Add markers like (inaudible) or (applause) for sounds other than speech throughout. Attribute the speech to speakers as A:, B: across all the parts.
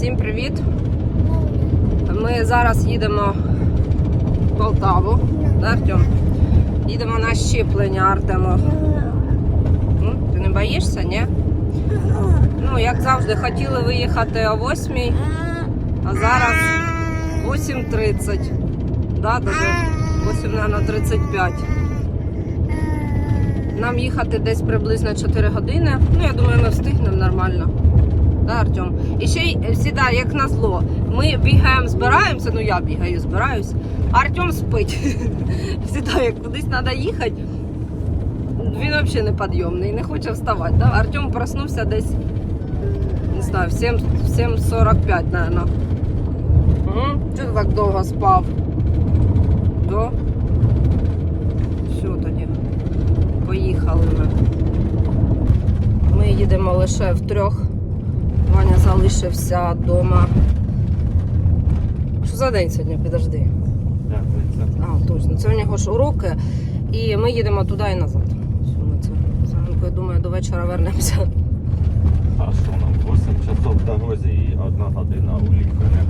A: Всім привіт! Ми зараз їдемо в Полтаву. Артем? Їдемо на щеплення Артему. Ну, ти не боїшся, ні? Ну, як завжди, хотіли виїхати о 8, а зараз 8.30. Да, даже 8, мабуть, 35. Нам їхати десь приблизно 4 години. Ну, я думаю, ми встигнемо нормально. Да, Артем? І ще й завжди, як назло, ми бігаємо, збираємося, ну я бігаю, збираюсь, а Артем спить. (laughs) Завжди, як кудись треба їхати, він взагалі не підйомний, не хоче вставати. Да? Артем проснувся десь, не знаю, в 7 в 7.45, мабуть. Угу. Чого ти так довго спав? До? Що тоді? Поїхали ми. Ми їдемо лише в трьох. Ваня залишився вдома. Що за день сьогодні? Підожди. А, точно. Це у нього ж уроки. І ми їдемо туди і назад. Зранку, я думаю, до вечора вернемося.
B: А що нам 8 часов в дорозі і одна година у лікаря.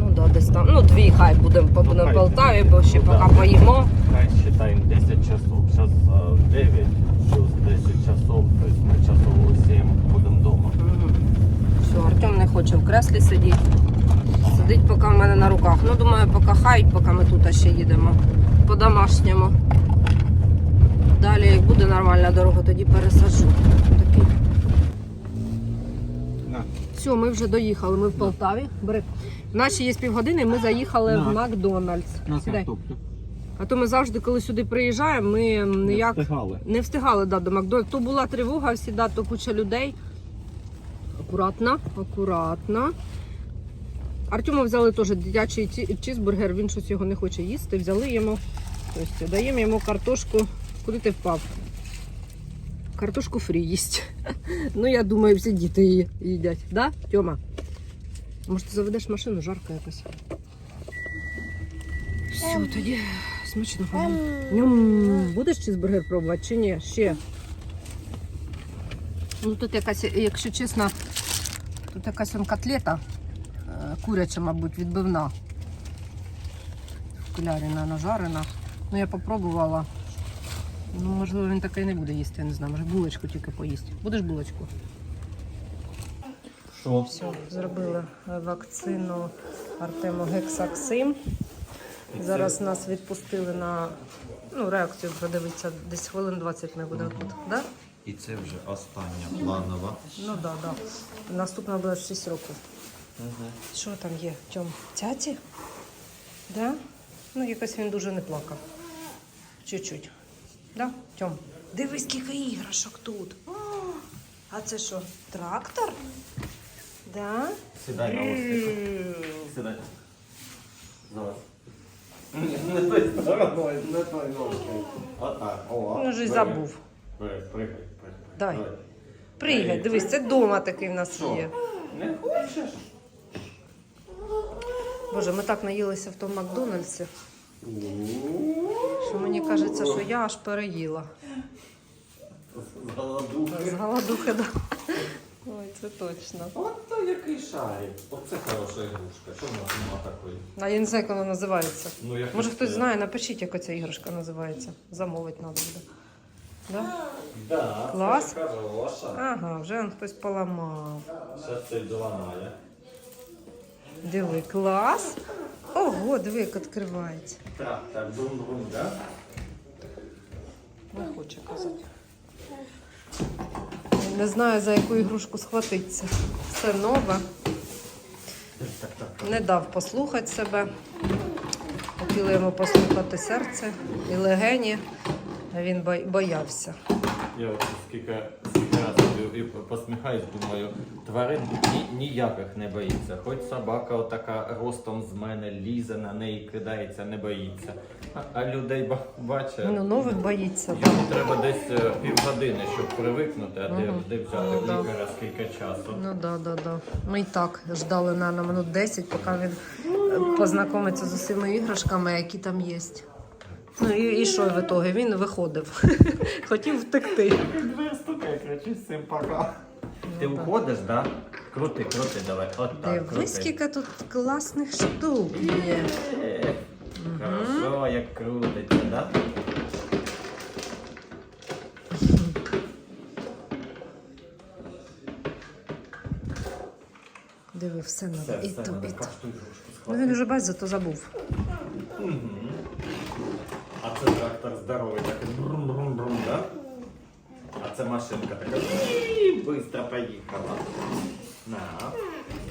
A: Ну да, десь там. Ну, дві хай будемо побудемо в. Полтаві, бо ще
B: Ну,
A: поки
B: да.
A: поїмо.
B: Хай считаем 10 часов. Сейчас 9 плюс 10 часов, то есть ми часов у 7 будемо.
A: Все, Артем не хоче в креслі сидіти. Сидить поки в мене на руках. Ну, думаю, поки хай, поки ми тут ще їдемо. По-домашньому. Далі, як буде нормальна дорога, тоді пересаджу. Такий. Все, ми вже доїхали. Ми в Полтаві. Бери. Наші є півгодини, ми заїхали в Макдональдс.
B: На картоплю.
A: А то ми завжди, коли сюди приїжджаємо, ми ніяк
B: Не встигали.
A: не встигали да, до Макдональдс. То була тривога, всі, то куча людей. Акуратно, акуратно. Артему взяли теж дитячий чізбургер, він щось його не хоче їсти. Взяли йому. Тобто даємо йому картошку. Куди ти впав? Картошку фрі їсть. (laughs) Ну, я думаю, всі діти її їдять. Да, Тьома? Може, ти заведеш машину, жарко якось. Все, тоді смачного. Ням. Будеш чизбургер пробувати чи ні? Ще. Ну тут якась, якщо чесно, тут якась он котлета е, куряча, мабуть, відбивна. В кулярі нажарена. Ну я попробувала. Ну, можливо, він таке не буде їсти, я не знаю. Може булочку тільки поїсть. Будеш булочку?
B: Що?
A: Все, зробили вакцину Артему Гексаксим. Зараз нас відпустили на ну, реакцію продивитися. Десь хвилин 20 ми будемо тут. Да?
B: І це вже остання планова.
A: Ну так, да, так. Да. Наступна буде 6 років. Що там є? Тьом? Тяті? Да? Ну, якось він дуже не плакав. Чуть-чуть. Да? Тьом? Дивись, скільки іграшок тут. О, а це що? Трактор? Да?
B: Сідай на устику. Сідай. Зараз. Не той стороною, не той ножкою. Отак. О,
A: Ну, вже й забув.
B: Пригай, пригай, пригай.
A: Дай.
B: Давай.
A: Пригай, дивись, це дома такий в нас
B: Що?
A: є.
B: Не хочеш?
A: Боже, ми так наїлися в тому Макдональдсі, що мені кажеться, що я аж переїла.
B: З голодухи.
A: З голодухи, да. Ой, це точно.
B: От то який шарик. Оце хороша ігрушка. Що в нас нема такої?
A: А я не знаю, як вона називається.
B: Ну, як
A: Може
B: це?
A: хтось знає, напишіть, як ця іграшка називається. Замовити треба буде. Да?
B: Да,
A: Клас.
B: це хороша.
A: Ага, вже он хтось поламав.
B: Зараз це доламає.
A: Диви, клас. Ого, диви, як відкривається.
B: Так, так, бум-бум, да?
A: Не хоче казати. Не знаю, за яку ігрушку схватитися. Все нове. Не дав послухати себе. Хотіли йому послухати серце і легені, він боявся.
B: Я от скільки, скільки разів і посміхаюсь, думаю, тварин ні, ніяких не боїться. Хоч собака отака ростом з мене лізе на неї, кидається, не боїться. А, а людей бачить.
A: Ну, нових боїться.
B: Йому треба десь е, півгодини, щоб привикнути, а де, де взяти
A: Ну, да.
B: лікаря скільки часу.
A: Ну да, да, да. Ми і так ждали на минут 10, поки він е, познайомиться з усіма іграшками, які там є. Ну і, і що в ітогі? Він виходив. (laughs) Хотів втекти.
B: Двері стукає, кричить всім пока. Ти
A: да.
B: уходиш, да? Крути, крути, давай. От так, крути.
A: Дивись, скільки тут класних штук є.
B: Е, Хорошо, як крутиться, да?
A: Диви, все надо.
B: Все,
A: І
B: все, надо
A: і
B: кашту
A: Ну
B: схватити.
A: він уже бач, зато забув.
B: Це трактор здоровий, такий брум-брум-брум, да? А це машинка така. Быстро поїхала. На.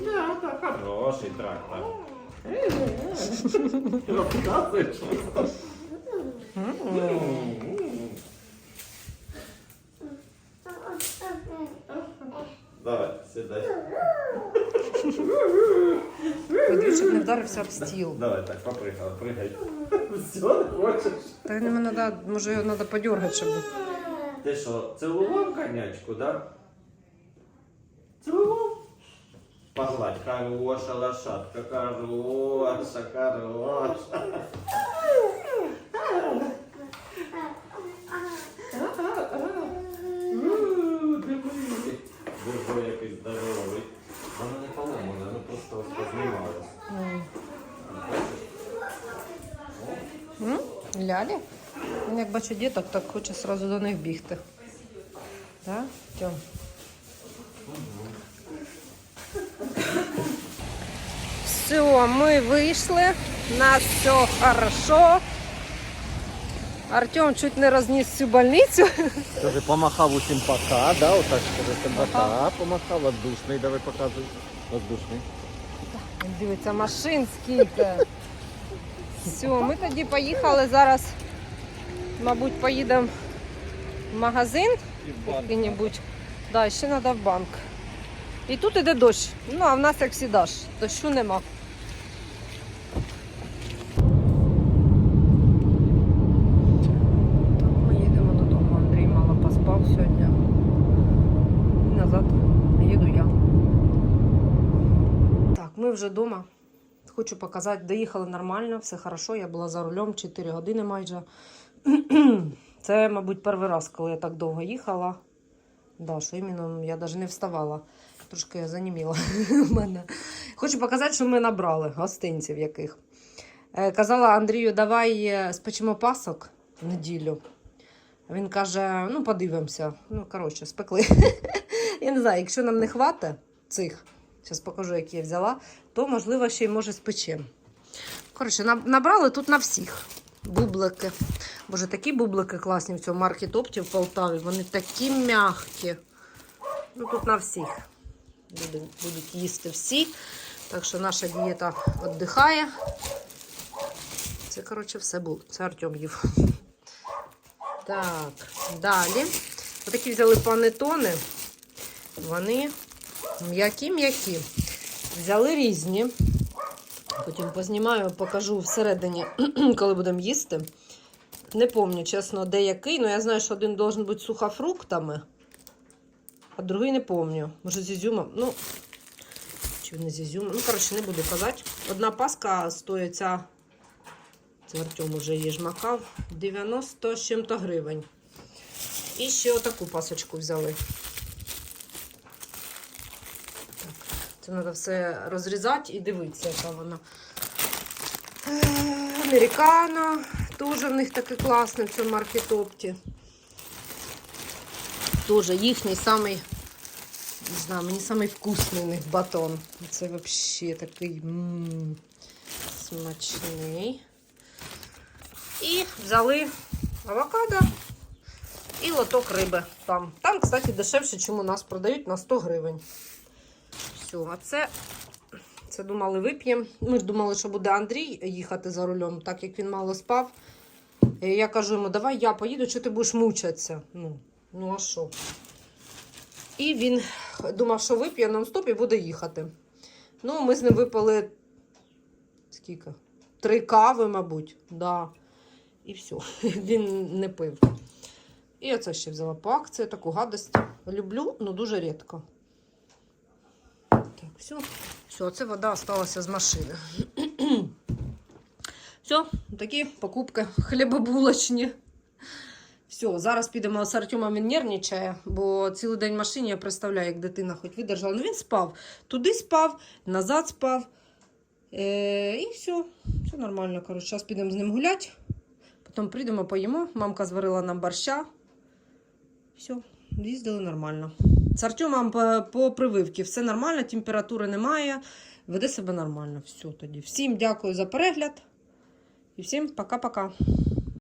B: Да, так, хороший трактор. Розказує чисто. Давай, сідай.
A: Щоб не вдарився об стіл.
B: Давай так, попригай, пригай. Все, не хочеш?
A: Та йому надо, може його треба подергати, щоб.
B: Ти що, цілував конячку, да? Цілував? Погладь, хороша лошадка, хороша, хороша. У, диви. Диви, який здоровий. Воно не поломане, воно просто ось познімалось.
A: М? Лялі? Він як бачу діток, так хоче одразу до них бігти. Так? Тьом. Все, ми вийшли. У нас все хорошо. Артем чуть не розніс всю больницю.
B: Скажи, помахав усім пока, да, отак скажи, пока, помахав, воздушний, давай показуй. Воздушний.
A: Дивіться, машин скільки. Все, ми тоді поїхали зараз. Мабуть, поїдемо в магазин який-небудь. Да, ще треба в банк. І тут іде дощ. Ну, а в нас як завжди, дощу нема. Ми їдемо додому. Андрій мало поспав сьогодні. І назад їду я. Так, ми вже вдома. Хочу показати, доїхали нормально, все хорошо. Я була за рулем 4 години майже. (clears throat) Це, мабуть, перший раз, коли я так довго їхала. Да, що іменно я навіть не вставала. Трошки заніміла (laughs) в мене. Хочу показати, що ми набрали гостинців яких. Е, Казала Андрію, давай е, спечемо пасок в неділю. Він каже: ну, подивимося. Ну, коротше, спекли. (laughs) я не знаю, якщо нам не хватить цих, зараз покажу, які я взяла, то можливо ще й може спечемо. Коротше, набрали тут на всіх бублики. Боже, такі бублики класні в цьому маркет Опті в Полтаві. Вони такі м'які. Ну, тут на всіх. Будуть, будуть їсти всі. Так що наша дієта віддихає. Це, коротше, все було. Це Артем їв. Так, далі. Отакі взяли панетони. Вони м'які-м'які. Взяли різні. Потім познімаю, покажу всередині, (clears throat) коли будемо їсти. Не пам'ятаю, чесно, де який, але я знаю, що один должен бути сухофруктами, а другий не пам'ятаю. Може, з ізюмом. Ну, чи не з ізюмом. Ну, коротше, не буду казати. Одна паска стоїть ця. Це Артем вже її жмакав. 90 з чим-то гривень. І ще отаку пасочку взяли. Так, це треба все розрізати і дивитися, яка вона. Е, Американо. Теж в них таке класне в цьому маркетопті. Теж їхній самий, не знаю, мені самий вкусний у них батон. Це взагалі такий м смачний. І взяли авокадо і лоток риби. Там, там кстати, дешевше, ніж у нас продають на 100 гривень. Все, а це, це думали, вип'ємо. Ми ж думали, що буде Андрій їхати за рулем, так як він мало спав. Я кажу йому, давай я поїду, чи ти будеш мучатися. Ну, ну а що? І він думав, що вип'є нон-стоп і буде їхати. Ну, ми з ним випили скільки? Три кави, мабуть. Да. І все. (laughs) Він не пив. І оце ще взяла по акції, таку гадость. Люблю, але дуже рідко. Все. Все, це вода осталася з машини. (clears throat) Все, такі покупки хлібобулочні. Все, зараз підемо з Артемом, він нервничає, бо цілий день в машині я представляю, як дитина хоч видержала. Ну він спав. Туди спав, назад спав. Е, і все, все нормально. Коротше, зараз підемо з ним гуляти. Потім прийдемо, поїмо. Мамка зварила нам борща. Все, їздили нормально. З Артемом по, по прививці все нормально, температури немає. Веде себе нормально. Все тоді. Всім дякую за перегляд. І всім пока-пока.